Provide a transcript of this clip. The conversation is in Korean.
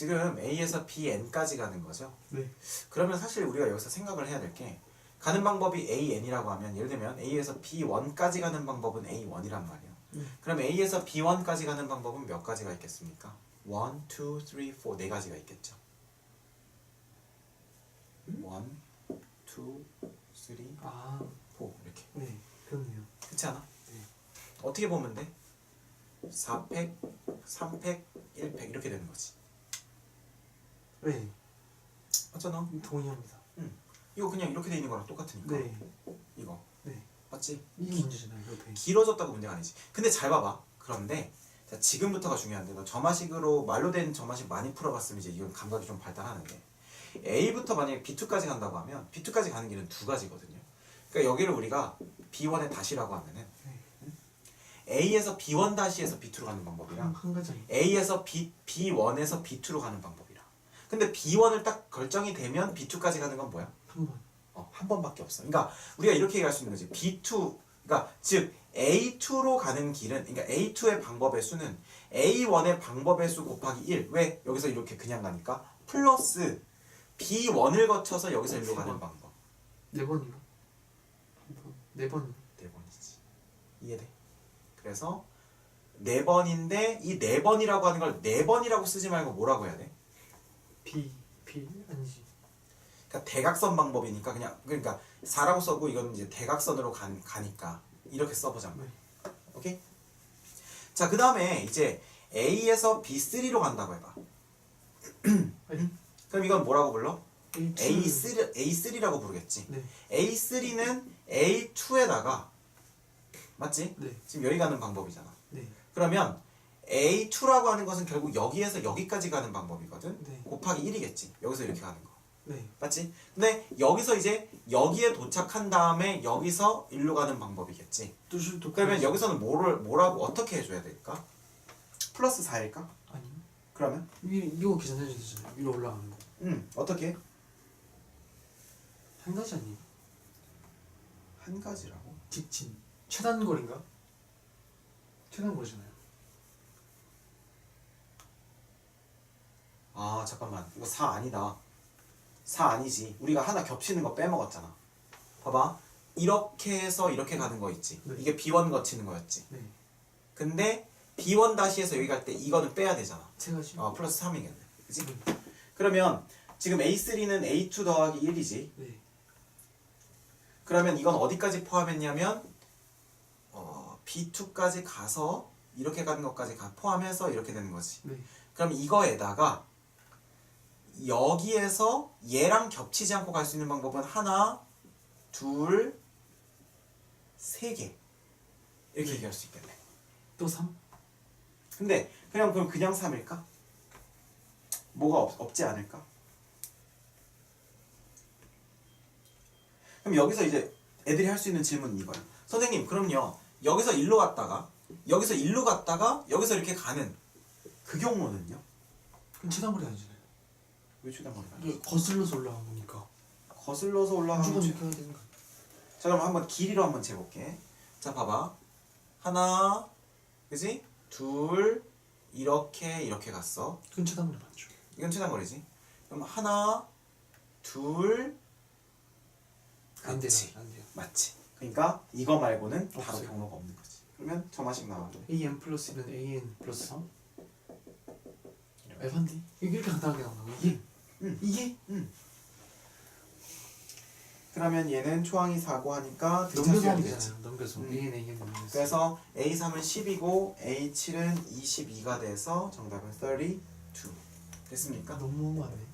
지금 A에서 BN까지 가는 거죠. 네. 그러면 사실 우리가 여기서 생각을 해야 될 게 가는 방법이 AN이라고 하면 예를 들면 A에서 B1까지 가는 방법은 A1이란 말이에요. 음. 그럼 A에서 B1까지 가는 방법은 몇 가지가 있겠습니까? 1, 2, 3, 4, 네 가지가 있겠죠. 1, 2, 3, 아, 4 이렇게. 네. 그렇네요. 그렇지 않아? 네. 어떻게 보면 돼? 4팩, 3팩, 1팩 이렇게 되는 거지. 네. 맞잖아. 동의합니다. 이거 그냥 이렇게 돼 있는 거랑 똑같으니까. 네. 이거. 네. 맞지? 이게 문제잖아요. 옆에. 길어졌다고 문제가 아니지. 근데 잘 봐봐. 그런데 자, 지금부터가 중요한데 너 점화식으로 말로 된 점화식 많이 풀어봤으면 이제 이건 감각이 좀 발달하는데 A부터 만약에 B2까지 간다고 하면 B2까지 가는 길은 두 가지거든요. 그러니까 여기를 우리가 B1의 다시라고 하면은 네. A에서 B1 다시에서 B2로 가는 한, 방법이랑 한 가지 아니에요. A에서 B, B1에서 B2로 가는 방법이랑 근데 B1을 딱 결정이 되면 B2까지 가는 건 뭐야? 한 번. 어, 한 번밖에 없어. 그러니까 우리가 이렇게 얘기할 수 있는 거지. B2, 그러니까 즉 A2로 가는 길은, 그러니까 A2의 방법의 수는 A1의 방법의 수 곱하기 1. 왜? 여기서 이렇게 그냥 가니까 플러스 B1을 거쳐서 여기서 일로 가는 방법. 네 번인가? 한 번. 네 번. 네 번이지. 이해돼? 그래서 네 번인데 이 네 번이라고 하는 걸 네 번이라고 쓰지 말고 뭐라고 해야 돼? B. B. 아니지. 그러니까 대각선 방법이니까 그냥 그러니까 4라고 써고 이건 이제 대각선으로 간, 가니까 이렇게 써보자면 네. 오케이? 자 그 다음에 이제 A에서 B3로 간다고 해봐 아니. 그럼 이건 뭐라고 불러? A2. A3, A3라고 부르겠지 네. A3는 A2에다가 맞지? 네. 지금 여기 가는 방법이잖아 네. 그러면 A2라고 하는 것은 결국 여기에서 여기까지 가는 방법이거든 네. 곱하기 1이겠지 여기서 이렇게 가는 거 네. 맞지? 근데 여기서 이제 여기에 도착한 다음에 여기서 일로 가는 방법이겠지. 뚜실 또. 그러면 여기서는 뭐를 뭐라고 어떻게 해줘야 될까? 플러스 4일까? 아니. 그러면 위 이거 계산해 주잖아요. 위로 올라가는 거. 음 어떻게? 한 가지 아니에요? 한 가지라고? 직진. 최단 거리인가? 최단 거리잖아요. 아 잠깐만 이거 4 아니다. 4 아니지. 우리가 하나 겹치는 거 빼먹었잖아. 봐봐. 이렇게 해서 이렇게 가는 거 있지. 네. 이게 B1 거치는 거였지. 네. 근데 B1 다시에서 여기 갈 때 이거는 빼야 되잖아. 세 가지. 아 플러스 3이겠네. 그지? 네. 그러면 지금 A3는 A2 더하기 1이지. 네. 그러면 이건 어디까지 포함했냐면 어, B2까지 가서 이렇게 가는 것까지 가- 포함해서 이렇게 되는 거지. 네. 그럼 이거에다가 여기에서 얘랑 겹치지 않고 갈 수 있는 방법은 하나, 둘, 세 개. 이렇게 네. 얘기할 수 있겠네. 또 3? 근데 그냥 그럼 그냥 3일까? 뭐가 없, 없지 않을까? 그럼 여기서 이제 애들이 할 수 있는 질문은 이거야. 선생님, 그럼요. 여기서 일로 갔다가 여기서 일로 갔다가 여기서 이렇게 가는 그 경우는요? 그럼 최단 거리 아니잖아요. 왜 최단거리가? 이게 거슬러서 올라간 거니까. 거슬러서 최- 이렇게 해야 되는 거. 자 그럼 한번 길이로 한번 재볼게. 자 봐봐. 하나, 그지? 둘, 이렇게 이렇게 갔어. 그건 최단 거리 맞죠? 이건 최단거리지. 그럼 하나, 둘, 안 돼요. 그치. 안 돼요. 맞지. 그러니까 이거 말고는 바로 없어요. 경로가 없는 거지. 그러면 점화식 나와도 AN 플러스 1은 AN 플러스 3? 에반디? 이게 이렇게 간단하게 나온다고? 이게? 응. 이게? 그러면 얘는 초항이 4고 하니까 넘겨서 등차수열이 하면. 되잖아요. 넘겨서. 음. AN, AN 넘겨서. 그래서 A3은 10이고 A7은 22가 돼서 정답은 32 됐습니까? 너무 많네.